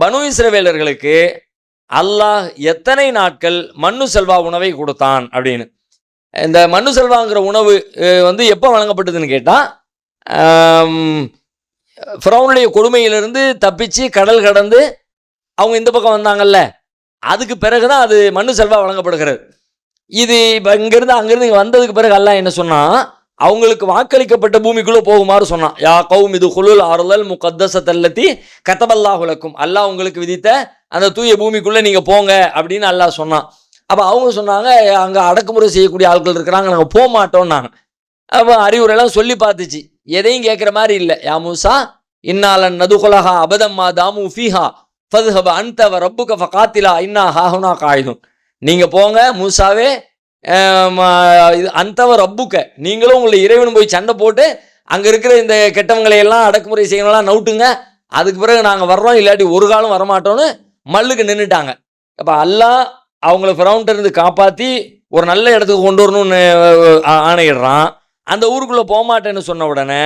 பனு இஸ்ரவேலர்களுக்கு அல்லாஹ் எத்தனை நாட்கள் மண்ணு செல்வா உணவை கொடுத்தான் அப்படின்னு. இந்த மண்ணு செல்வாங்கிற உணவு வந்து எப்போ வழங்கப்பட்டதுன்னு கேட்டால் ஃப்ரௌனுடைய கொடுமையிலிருந்து தப்பிச்சு கடல் கடந்து அவங்க இந்த பக்கம் வந்தாங்கல்ல அதுக்கு பிறகு தான் அது மண்ணு செல்வா வழங்கப்படுகிறது. இது இப்போ இங்கேருந்து அங்கேருந்து இங்கே வந்ததுக்கு பிறகு அல்லாஹ் என்ன சொன்னால் அவங்களுக்கு வாக்களிக்கப்பட்ட பூமிக்குள்ளே போகுமாறு சொன்னான். யா கௌம் இது குலுல் தல்லத்தி முகத்தசத்தல்லத்தி உலக்கும் அல்லாஹ் உங்களுக்கு விதித்த அந்த தூய பூமிக்குள்ளே நீங்கள் போங்க அப்படின்னு அல்லாஹ் சொன்னான். அப்போ அவங்க சொன்னாங்க அங்கே அடக்குமுறை செய்யக்கூடிய ஆட்கள் இருக்கிறாங்க நாங்கள் போக மாட்டோம்னாங்க அப்போ அறிவுரைலாம் சொல்லி பார்த்துச்சு. எதையும் கேட்குற மாதிரி இல்லை. யா மூசா இன்னாலன் நதுகுலஹா அபதம்மா தாமு ஃபீஹா ஃபதுஹப அன்தவ ரப்புக ஃபகாத்திலா இன்னா ஹாஹுனா காயுதும் நீங்கள் போங்க மூசாவே இது அந்தவ ரப்புக்க. நீங்களும் உங்களை இறைவனும் போய் சண்டை போட்டு அங்கே இருக்கிற இந்த கெட்டவங்களை எல்லாம் அடக்குமுறை செய்யணும்லாம் நவுட்டுங்க. அதுக்கு பிறகு நாங்கள் வர்றோம் இல்லாட்டி ஒரு காலம் வரமாட்டோம்னு மல்லுக்கு நின்றுட்டாங்க அப்போ அல்லாஹ் அவங்கள ஃப்ரௌண்ட இருந்து காப்பாற்றி ஒரு நல்ல இடத்துக்கு கொண்டு வரணும்னு ஆணையிடுறான். அந்த ஊருக்குள்ளே போகமாட்டேன்னு சொன்ன உடனே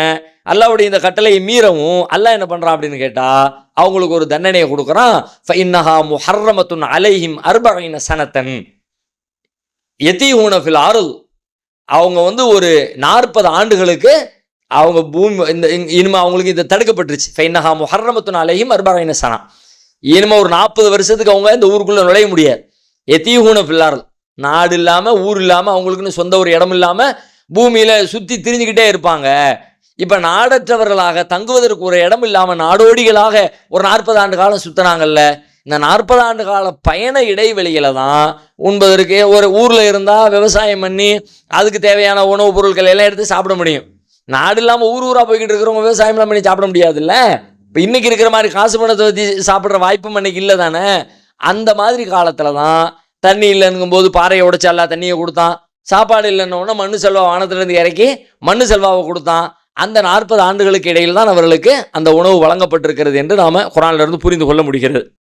அல்லாவுடைய இந்த கட்டளையை மீறவும் அல்லாஹ் என்ன பண்ணுறான் அப்படின்னு கேட்டால் அவங்களுக்கு ஒரு தண்டனையை கொடுக்குறான். ஃபைன்னஹா முஹர்ரமத்துன் அலைஹிம் அர்பகைன சனத்தன். எத்தீஹூன ஃபில் அவங்க வந்து ஒரு நாற்பது ஆண்டுகளுக்கு அவங்க பூமி இந்த இனிமே அவங்களுக்கு இது தடுக்கப்பட்டுருச்சு. ஃபைனஹா முஹர்ரமத்துன் அலைஹிம் அர்பகைன சனா. இனிமே ஒரு நாற்பது வருஷத்துக்கு அவங்க இந்த ஊருக்குள்ளே நுழைய முடியாது. எத்தீஹூன ஃபில் நாடு இல்லாமல் ஊர் இல்லாமல் அவங்களுக்குன்னு சொந்த ஒரு இடம் இல்லாமல் பூமியில் சுற்றி திரிஞ்சுக்கிட்டே இருப்பாங்க. இப்போ நாடற்றவர்களாக தங்குவதற்கு ஒரு இடம் இல்லாமல் நாடோடிகளாக ஒரு நாற்பது ஆண்டு காலம் சுத்தினாங்கல்ல. இந்த நாற்பது ஆண்டு கால பயண இடைவெளியில தான் உண்பதற்கு ஒரு ஊரில் இருந்தால் விவசாயம் பண்ணி அதுக்கு தேவையான உணவுப் பொருட்கள் எல்லாம் எடுத்து சாப்பிட முடியும். நாடு இல்லாமல் ஊர் ஊராக போய்கிட்டு இருக்கிறவங்க விவசாயம்லாம் பண்ணி சாப்பிட முடியாதுல்ல? இப்போ இன்னைக்கு இருக்கிற மாதிரி காசு பணத்தை வச்சு சாப்பிட்ற வாய்ப்பும் அன்னைக்கு இல்லை தானே? அந்த மாதிரி காலத்தில் தான் தண்ணி இல்லைங்கும் போது பாறையை உடைச்சு தண்ணியை கொடுத்தான். சாப்பாடு இல்லைன்னொன்னே மண்ணு செல்வா வானத்திலிருந்து இறக்கி மண்ணு செல்வாவை கொடுத்தான். அந்த நாற்பது ஆண்டுகளுக்கு இடையில் தான் அவர்களுக்கு அந்த உணவு வழங்கப்பட்டிருக்கிறது என்று நாம குரான்ல இருந்து புரிந்து கொள்ள முடிகிறது.